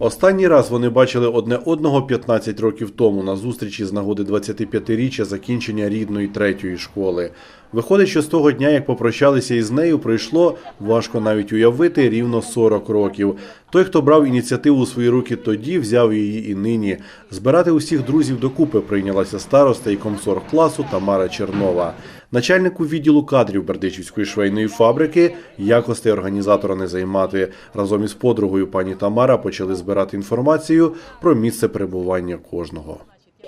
Останній раз вони бачили одне одного 15 років тому на зустрічі з нагоди 25-річчя закінчення рідної третьої школи. Виходить, що з того дня, як попрощалися із нею, пройшло важко навіть уявити рівно 40 років. Той, хто брав ініціативу у свої руки тоді, взяв її і нині. Збирати усіх друзів докупи прийнялася староста і комсор класу Тамара Чернова. Начальнику відділу кадрів Бердичівської швейної фабрики якостей організатора не займати. Разом із подругою пані Тамара почали збирати інформацію про місце перебування кожного.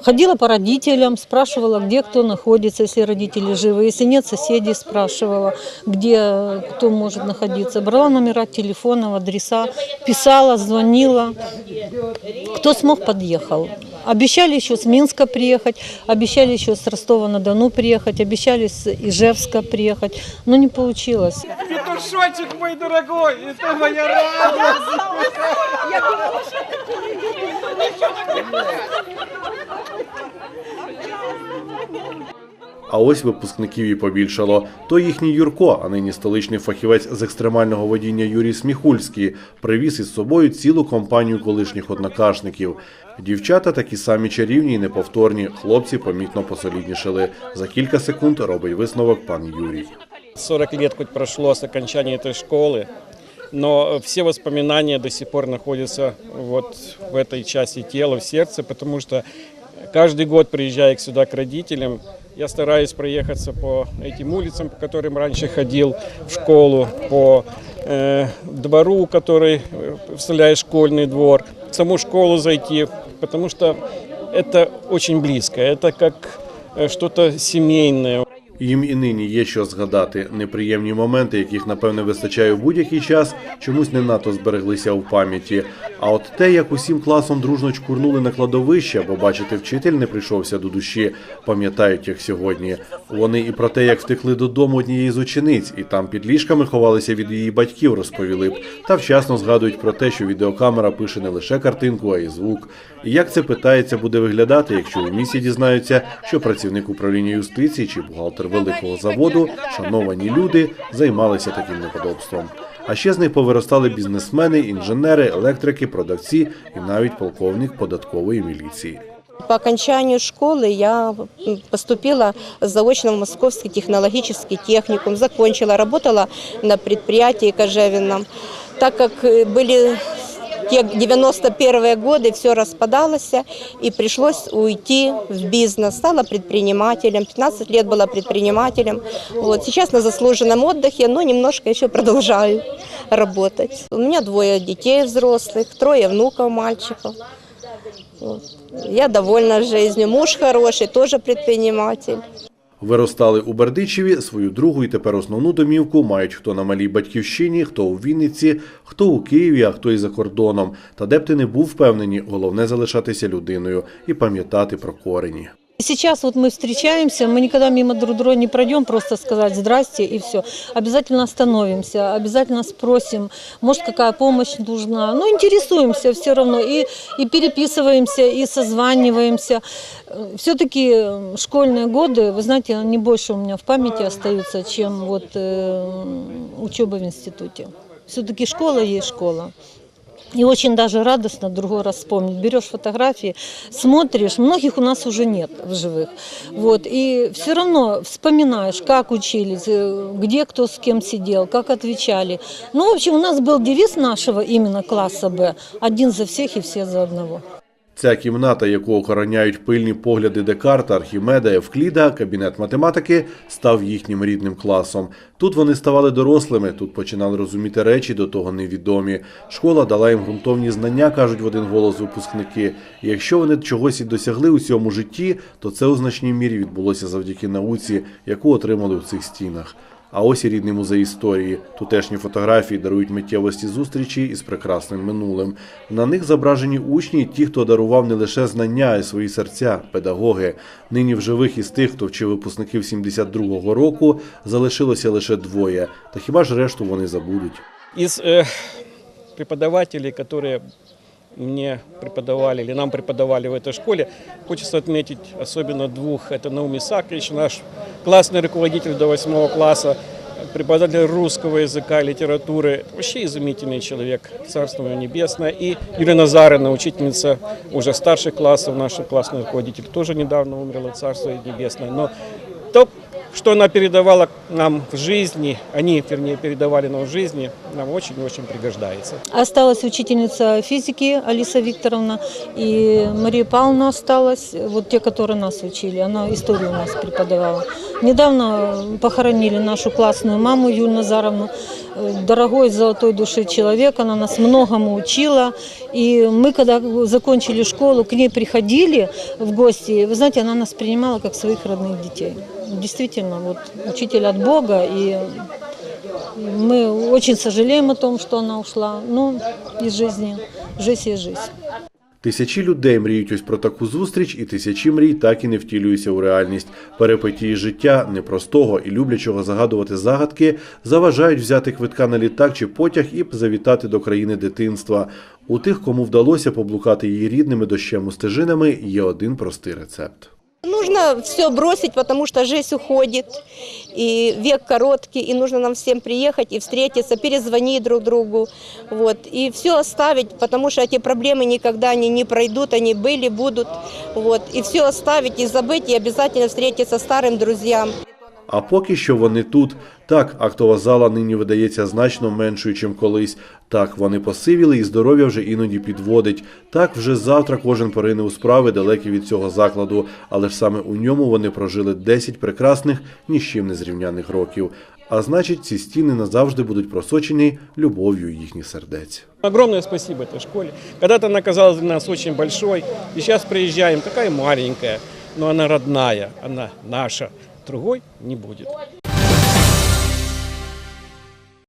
Ходила по родителям, спрашивала, где кто находится, если родители живы. Если нет, соседей спрашивала, где кто может находиться. Брала номера телефонов, адреса, писала, звонила. Кто смог, подъехал. Обещали еще с Минска приехать, обещали еще с Ростова-на-Дону приехать, обещали с Ижевска приехать, но не получилось. Петушочек мой дорогой, это моя радость. А ось випускників і побільшало. То їхній Юрко, а нині столичний фахівець з екстремального водіння Юрій Сміхульський, привіз із собою цілу компанію колишніх однокашників. Дівчата такі самі чарівні і неповторні. Хлопці помітно посоліднішали. За кілька секунд робить висновок пан Юрій. 40 лет хоть прошло с окончания этой школы, но все воспоминания до сих пор находятся вот в этой части тела, в сердце, потому что каждый год, приезжая сюда к родителям, я стараюсь проехаться по этим улицам, по которым раньше ходил в школу, по э, двору, который э, представляет школьный двор, в саму школу зайти, потому что это очень близко, это как э, что-то семейное. Їм і нині є що згадати. Неприємні моменти, яких напевне вистачає у будь-який час, чомусь не надто збереглися в пам'яті. А от те, як усім класом дружно чкурнули на кладовище, бо бачити вчитель не прийшовся до душі, пам'ятають як сьогодні. Вони і про те, як втекли додому однієї з учениць, і там під ліжками ховалися від її батьків, розповіли б. Та вчасно згадують про те, що відеокамера пише не лише картинку, а й звук. І як це питається буде виглядати, якщо у місті дізнаються, що працівник управління юстиції чи бухгалтер великого заводу, шановані люди, займалися таким неподобством. А ще з них повиростали бізнесмени, інженери, електрики, продавці і навіть полковник податкової міліції. По окончанию школы я м, поступила заочно в Московский технологический техникум, закончила, работала на предприятии Кожевином. Так как э, были те 91-е годы, все распадалось, и пришлось уйти в бизнес. Стала предпринимателем, 15 лет была предпринимателем. Вот, сейчас на заслуженном отдыхе, но немножко еще продолжаю работать. У меня двое детей взрослых, трое внуков, мальчиков. Вот. Я довольна жизнью. Муж хороший, тоже предприниматель. Виростали у Бердичеві свою другу і тепер основну домівку мають хто на малій батьківщині, хто у Вінниці, хто у Києві, а хто і за кордоном. Та де б ти не був впевнені, головне залишатися людиною і пам'ятати про корені. Сейчас вот мы встречаемся, мы никогда мимо друг друга не пройдем, просто сказать здрасте и все. Обязательно остановимся, обязательно спросим, может какая помощь нужна. Ну, интересуемся все равно и, и переписываемся, и созваниваемся. Все-таки школьные годы, вы знаете, они больше у меня в памяти остаются, чем вот э, учеба в институте. Все-таки школа есть школа. И очень даже радостно другой раз вспомнить. Берешь фотографии, смотришь, многих у нас уже нет в живых. Вот, и все равно вспоминаешь, как учились, э, где кто с кем сидел, как отвечали. Ну, в общем, у нас был девиз нашего именно класса Б «Один за всех и все за одного». Ця кімната, яку охороняють пильні погляди Декарта, Архімеда, Евкліда, кабінет математики, став їхнім рідним класом. Тут вони ставали дорослими, тут починали розуміти речі до того невідомі. Школа дала їм ґрунтовні знання, кажуть в один голос випускники. І якщо вони чогось і досягли у цьому житті, то це у значній мірі відбулося завдяки науці, яку отримали в цих стінах. А ось і рідний музей історії. Тутешні фотографії дарують миттєвості зустрічі із прекрасним минулим. На них зображені учні, ті, хто дарував не лише знання, а й свої серця, педагоги. Нині в живих із тих, хто вчив випускників 72-го року, залишилося лише двоє. Та хіба ж решту вони забудуть? Из э, преподавателей, которые мне преподавали или нам преподавали в этой школе, хочется отметить особенно двух. Это Науми Сакович, наш классный руководитель до восьмого класса, преподаватель русского языка, литературы. Вообще изумительный человек, царство ему небесное. И Юлия Назарина, учительница уже старших классов, наш классный руководитель, тоже недавно умерла, царство ей небесное. Но то, что она передавала нам в жизни, они, вернее, передавали нам в жизни, нам очень-очень пригождается. Осталась учительница физики Алиса Викторовна и Мария Павловна осталась, вот те, которые нас учили. Она историю у нас преподавала. Недавно похоронили нашу классную маму Юлию Назаровну. Э, Дорогой золотой души человек, она нас многому учила. И мы, когда закончили школу, к ней приходили в гости. Вы знаете, она нас принимала как своих родных детей. Действительно, вот учитель от Бога, и мы очень сожалеем о том, что она ушла. Ну, из жизни. Жизнь есть жизнь. Тисячі людей мріють ось про таку зустріч, і тисячі мрій так і не втілюються у реальність. Перипетії життя непростого і люблячого загадувати загадки заважають взяти квитка на літак чи потяг і завітати до країни дитинства. У тих, кому вдалося поблукати її рідними дощем у стежинами, є один простий рецепт. Нужно все бросить, потому что жизнь уходит, и век короткий, и нужно нам всем приехать и встретиться, перезвонить друг другу, вот, и все оставить, потому что эти проблемы никогда они не пройдут, они были, будут, вот, и все оставить и забыть, и обязательно встретиться с старым друзьям. А поки що вони тут. так, актова зала нині видається значно меншою, чим колись. Так, вони посивіли і здоров'я вже іноді підводить. Так, вже завтра кожен порине у справи далекі від цього закладу, але ж саме у ньому вони прожили 10 прекрасних, ні з чим не зрівняних років. А значить, ці стіни назавжди будуть просочені любов'ю їхніх сердець. Огромное спасибо этой школе. Когда-то она казалась для нас очень большой, и сейчас приезжаем, такая маленькая, но она родная, она наша, другой не будет.